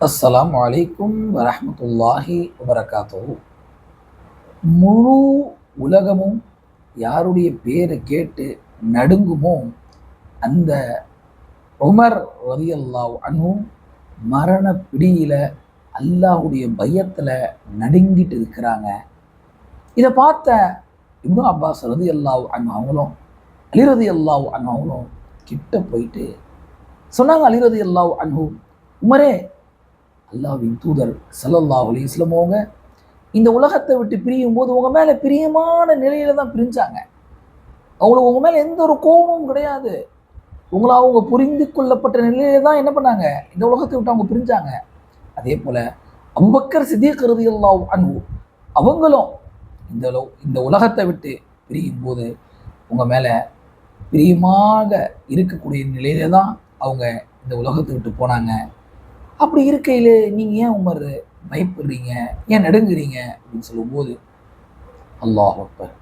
அஸ்லாம் அலைக்கும் வரமத்துல்லாஹி வபரகாத்துஹு. முழு உலகமும் யாருடைய பேரை கேட்டு நடுங்குமோ அந்த உமர் ரவியல்லாவ் அனுவும் மரண பிடியில அல்லாஹ்வுடைய பயத்தில் நடுங்கிட்டு இருக்கிறாங்க. இதை பார்த்த இப்னு அப்பாஸ் ரதி அல்லாஹ் அன் அவங்களும் அலி அல்லாஹ் அன் அவங்களும் கிட்ட போயிட்டு சொன்னாங்க அலி அல்லாஹ் அன்ஹூ உமரே அல்லாவின் தூதர் சல்லல்லா அலி இஸ்லமோங்க இந்த உலகத்தை விட்டு பிரியும் போது உங்கள் மேலே பிரியமான நிலையில தான் பிரிஞ்சாங்க. அவங்களுக்கு உங்கள் மேலே எந்த ஒரு கோபமும் கிடையாது. உங்களை அவங்க புரிந்து கொள்ளப்பட்ட நிலையில தான் என்ன பண்ணாங்க? இந்த உலகத்தை விட்டு அவங்க பிரிஞ்சாங்க. அதே போல் அம்பக்கர் சித்திக் ரலியல்லாஹு அன்பு அவங்களும் இந்த இந்த உலகத்தை விட்டு பிரியும் போது உங்கள் மேலே பிரியமாக இருக்கக்கூடிய நிலையில தான் அவங்க இந்த உலகத்தை விட்டு போனாங்க. அப்படி இருக்கையில் நீங்கள் ஏன் உமர் பயப்படுறீங்க? ஏன் நடுங்குறீங்க? அப்படின்னு சொல்லும்போது அல்லாஹ் அக்பர்.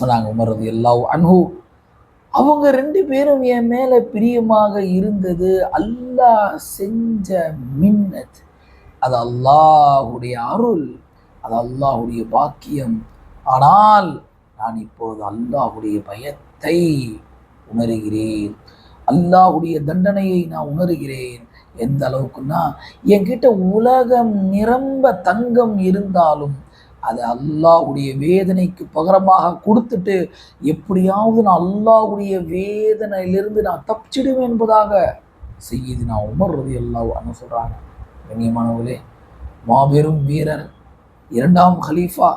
சொன்னாங்க உமர் அது எல்லா அன்ஹு. அவங்க ரெண்டு பேரும் என் மேலே பிரியமாக இருந்தது அல்லாஹ் செஞ்ச மின்னத். அது அல்லாஹுடைய அருள் அது அல்லாஹுடைய பாக்கியம். ஆனால் நான் இப்போது அல்லாஹுடைய பயத்தை உணர்கிறேன். அல்லாஹுடைய தண்டனையை நான் உணர்கிறேன். எந்த அளவுக்குன்னா என்கிட்ட உலகம் நிரம்ப தங்கம் இருந்தாலும் அது அல்லாஹ்வுடைய வேதனைக்கு பகரமாக கொடுத்துட்டு எப்படியாவது நான் அல்லாஹுடைய வேதனையிலிருந்து நான் தப்பிச்சிடுவேன் என்பதாக செய்யுது நான் உமர்றது அல்லாஹ் அண்ணன் சொல்கிறாங்க கண்ணியமானவர்களே மாபெரும் வீரர் இரண்டாம் ஹலீஃபா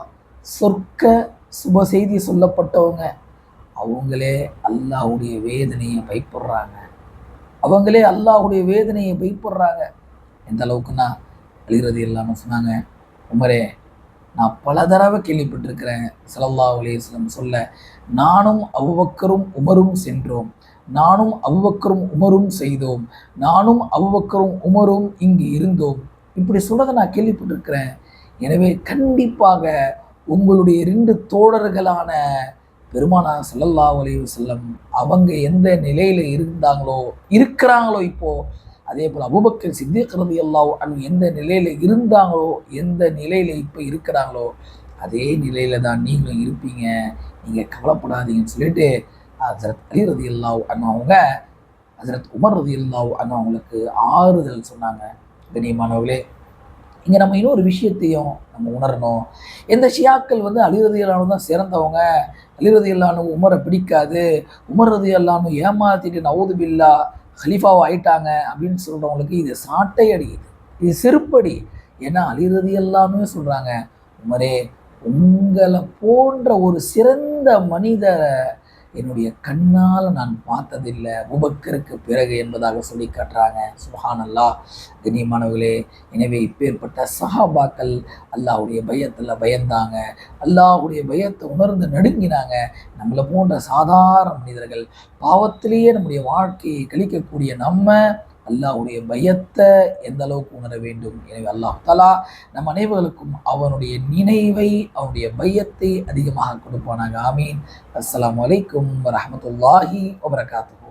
சொர்க்க சுப செய்தி சொல்லப்பட்டவங்க அவங்களே அல்லாவுடைய வேதனையை பயப்படுறாங்க. அவங்களே அல்லாஹுடைய வேதனையை பயப்படுறாங்க எந்த அளவுக்குன்னா அழிகிறது இல்லாமல் சொன்னாங்க உமரே நான் பல தடவை கேள்விப்பட்டிருக்கிறேன். சலல்லா அலைஹி சொல்ல நானும் அவ்வக்கரும் உமரும் சென்றோம். நானும் அவ்வக்கரும் உமரும் செய்தோம். நானும் அவ்வக்கரும் உமரும் இங்கு இருந்தோம். இப்படி சொல்றதை நான் கேள்விப்பட்டிருக்கிறேன். எனவே கண்டிப்பாக உங்களுடைய ரெண்டு தோழர்களான பெருமானா சல்லல்லா அலைவு செல்லம் அவங்க எந்த நிலையில இருந்தாங்களோ இருக்கிறாங்களோ இப்போ அதே போல் அபுபக்கர் சித்திக் எல்லாம் அவங்க எந்த நிலையில இருந்தாங்களோ எந்த நிலையில இப்போ இருக்கிறாங்களோ அதே நிலையில தான் நீங்களும் இருப்பீங்க. நீங்க கவலைப்படாதீங்கன்னு சொல்லிட்டு ஹசரத் அலி ரதி அன்ஹு அவங்க ஹசரத் உமர் ரலியல்லாஹு அன்ஹு அவங்களுக்கு ஆறுதல் சொன்னாங்க. கண்ணியமானவர்களே இங்கே நம்ம இன்னொரு விஷயத்தையும் நம்ம உணரணும். எந்த ஷியாக்கள் வந்து அலிரதியலானு தான் சிறந்தவங்க. அலிரதியல்லானு உமரை பிடிக்காது. உமர் ரதியல்லானு ஏமாத்திட்டு நவுது பில்லா ஹலீஃபாவை ஆயிட்டாங்க அப்படின்னு சொல்கிறவங்களுக்கு இது சாட்டை அடிக்குது இது செருப்படி. ஏன்னா அலிரதியல்லான்னு சொல்கிறாங்க உமரே உங்களை போன்ற ஒரு சிறந்த மனிதரை என்னுடைய கண்ணால் நான் பார்த்ததில்லை. உபக்கருக்கு பிறகு என்பதாக சொல்லி காட்டுறாங்க. சுஹானல்லா கண்ணியமானவர்களே எனவே இப்பேற்பட்ட சஹாபாக்கள் அல்லாஹ்வுடைய பயத்தில் பயந்தாங்க. அல்லாஹ்வுடைய பயத்தை உணர்ந்து நடுங்கினாங்க. நம்மளை போன்ற சாதாரண மனிதர்கள் பாவத்திலேயே நம்முடைய வாழ்க்கையை கழிக்கக்கூடிய நம்ம அல்லாஹுடைய பயத்தை எந்த அளவுக்கு உணர வேண்டும்? எனவே அல்லாஹ் தலா நம் அனைவர்களுக்கும் அவனுடைய நினைவை அவனுடைய பயத்தை அதிகமாக கொடுப்பானாக. ஆமீன். அஸ்லாம் வலைக்கும் வரமத்துல்லாஹி வபரகாத்து